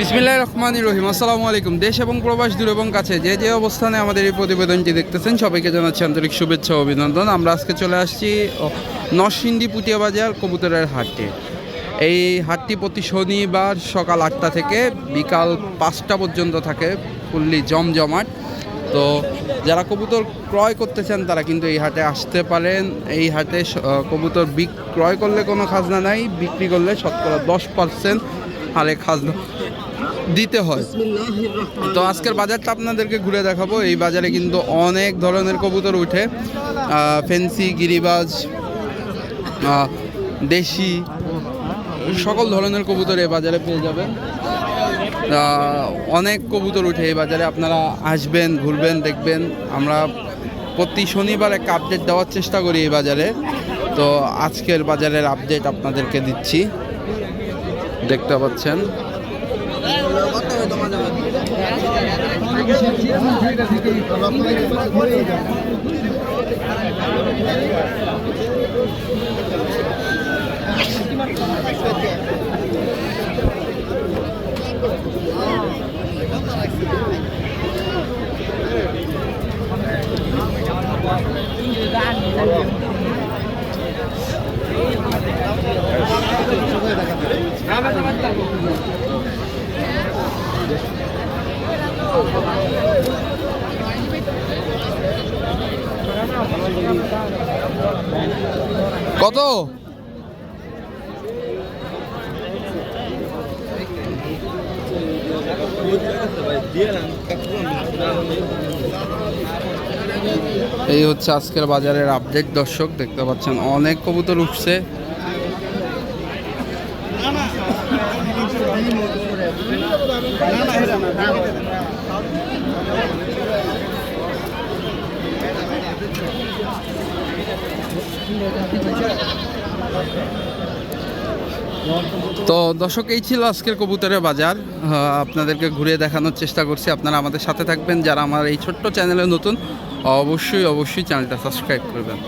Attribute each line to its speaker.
Speaker 1: বিসমিল্লাহ রহমান রহিম। আসসালামু আলাইকুম। দেশ এবং প্রবাস দূর এবং কাছে যে যে অবস্থানে আমাদের এই প্রতিবেদনটি দেখতেছেন সবাইকে জানাচ্ছি আন্তরিক শুভেচ্ছা অভিনন্দন। আমরা আজকে চলে আসছি ও, নরসিংদী পুটিয়া বাজার কবুতরের হাটে। এই হাটটি প্রতি শনিবার সকাল আটটা থেকে বিকাল পাঁচটা পর্যন্ত থাকে ফুললি জমজমাট। তো যারা কবুতর ক্রয় করতে চান তারা কিন্তু এই হাটে আসতে পারেন। এই হাটে কবুতর বিক্রয় করলে কোনো খাজনা নাই বিক্রি করলে শতকরা দশ পার্সেন্ট হারে খাজনা। দিতে হয়। তো আজকের বাজারটা আপনাদেরকে ঘুরে দেখাবো। এই বাজারে কিন্তু অনেক ধরনের কবুতর উঠে। ফেন্সি, গিরিবাজ দেশি, সকল ধরনের কবুতর এই বাজারে পেয়ে যাবেন। অনেক কবুতর উঠে এই বাজারে। আপনারা আসবেন, ঘুরবেন, দেখবেন। আমরা প্রতি শনিবার একটা আপডেট দেওয়ার চেষ্টা করি এই বাজারে। তো আজকের বাজারের আপডেট আপনাদেরকে দিচ্ছি। দেখতে পাচ্ছেন। কত এই হচ্ছে আজকের বাজারের আপডেট দর্শক দেখতে পাচ্ছেন অনেক কবুতর উঠছে। তো দর্শক, এই ছিল আজকের কবুতরের বাজার। আপনাদেরকে ঘুরে দেখানোর চেষ্টা করছি। আপনারা আমাদের সাথে থাকবেন। যারা আমার এই ছোট্ট চ্যানেলে নতুন, অবশ্যই অবশ্যই চ্যানেলটা সাবস্ক্রাইব করবেন।